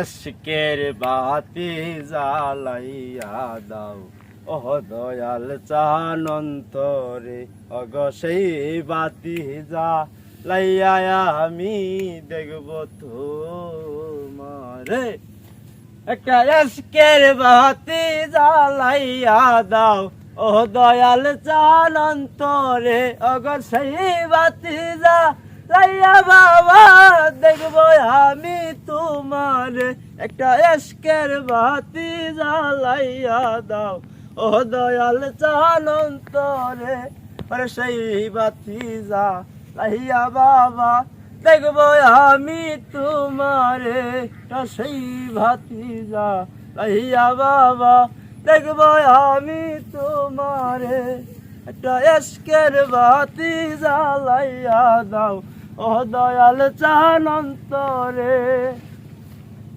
এসকের বাতি জ্বালাইয়া দাও। ও দয়াল চানন্তরে, অগ সেই বাতি যা লাইয়া আমি দেখব তোমারে। একটা এসকের বাতি জ্বালাইয়া দাও। ও দয়াল চানন্তরে, অগ সেই বাতি যা লাইয়া বাবা, দেখব আমি তোমার একটা এসকের বাতি জ্বালাইয়া দাও। ও দয়াল চানন্তরে ওরে সেই বাতি যা বাবা, দেখব আমি তোমারে সেই বাতি যা লাইয়া বাবা, দেখব আমি তোমারে, একটা এসকের বাতি জ্বালাইয়া দাও। ও দয়াল চানন্তরে।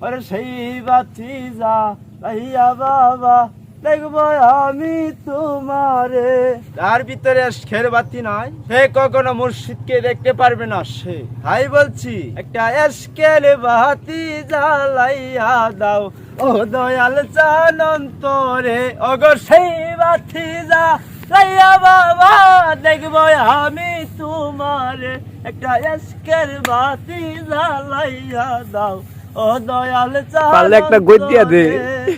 আরে সেই বাতি যা লাইয়া বাবা, দেখব আমি তোমারে। তার ভিতরে এসকের বাতি নাই। সে কখনো মুর্শিদকে দেখতে পারবে না সে। তাই বলছি, একটা এসকের বাতি জ্বালাইয়া দাও ও দয়াল চান অন্তরে ওগো সেই বাতি যা লাইয়া বাবা দেখব আমি তোমার। একটা এসকের বাতি জ্বালাইয়া দাও। ও দয়াল চাল একটা দিয়া দে।